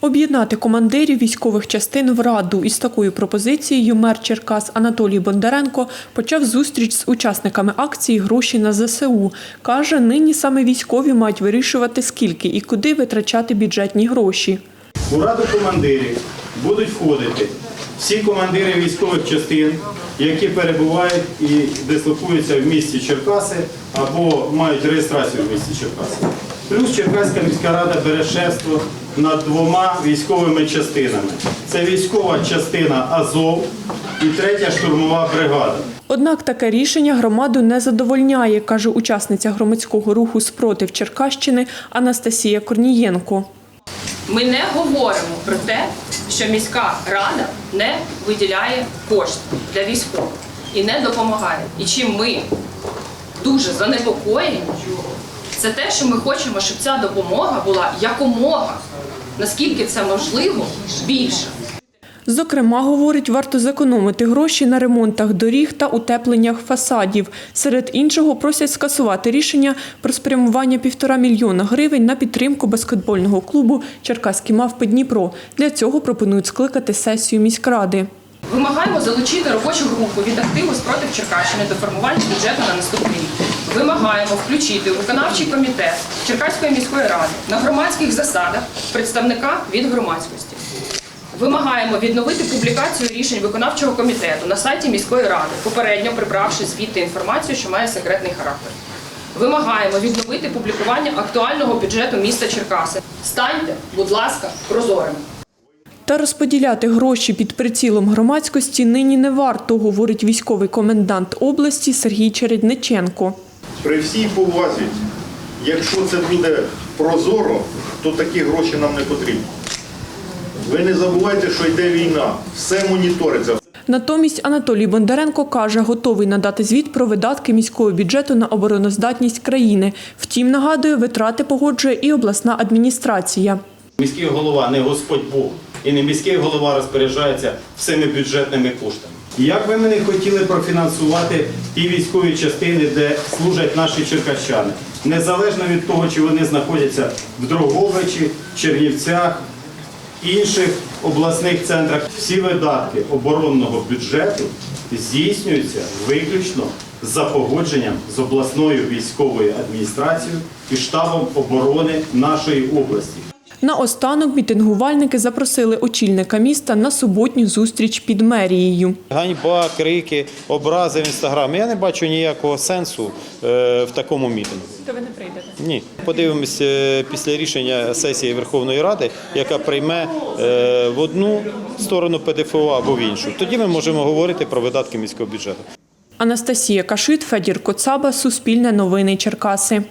Об'єднати командирів військових частин в раду із такою пропозицією мер Черкас Анатолій Бондаренко почав зустріч з учасниками акції Гроші на ЗСУ. Каже, нині саме військові мають вирішувати, скільки і куди витрачати бюджетні гроші. У раду командирів будуть входити всі командири військових частин, які перебувають і дислокуються в місті Черкаси або мають реєстрацію в місті Черкаси. Плюс Черкаська міська рада бере шефство над двома військовими частинами. Це військова частина Азов і третя штурмова бригада. Однак таке рішення громаду не задовольняє, каже учасниця громадського руху спротив Черкащини Анастасія Корнієнко. Ми не говоримо про те, що міська рада не виділяє кошти для військових і не допомагає. І чим ми дуже занепокоєні, це те, що ми хочемо, щоб ця допомога була якомога, наскільки це можливо, більша. Зокрема, говорить, варто зекономити гроші на ремонтах доріг та утепленнях фасадів. Серед іншого просять скасувати рішення про спрямування півтора мільйона гривень на підтримку баскетбольного клубу Черкаські мавпи Дніпро. Для цього пропонують скликати сесію міськради. Вимагаємо залучити робочу групу від активу спротив Черкащини до формування бюджету на наступний рік. Вимагаємо включити виконавчий комітет Черкаської міської ради на громадських засадах представника від громадськості. Вимагаємо відновити публікацію рішень виконавчого комітету на сайті міської ради, попередньо прибравши звідти інформацію, що має секретний характер. Вимагаємо відновити публікування актуального бюджету міста Черкаси. Станьте, будь ласка, прозорими. Та розподіляти гроші під прицілом громадськості нині не варто, говорить військовий комендант області Сергій Чередниченко. При всій повазі, якщо це буде прозоро, то такі гроші нам не потрібні. Ви не забувайте, що йде війна, все моніториться. Натомість Анатолій Бондаренко каже, готовий надати звіт про видатки міського бюджету на обороноздатність країни. Втім, нагадує, витрати погоджує і обласна адміністрація. Міський голова не Господь Бог і не міський голова розпоряджається всіми бюджетними коштами. Як би ми не хотіли профінансувати ті військові частини, де служать наші черкащани, незалежно від того, чи вони знаходяться в Дрогобичі, Чернівцях, інших обласних центрах, всі видатки оборонного бюджету здійснюються виключно за погодженням з обласною військовою адміністрацією і штабом оборони нашої області. Наостанок мітингувальники запросили очільника міста на суботню зустріч під мерією. Ганьба, крики, образи в інстаграмі. Я не бачу ніякого сенсу е, в такому мітингу. То ви не прийдете? Ні. Подивимось е, після рішення сесії Верховної Ради, яка прийме е, в одну сторону ПДФО або в іншу. Тоді ми можемо говорити про видатки міського бюджету. Анастасія Кашит, Федір Коцаба, Суспільне новини Черкаси.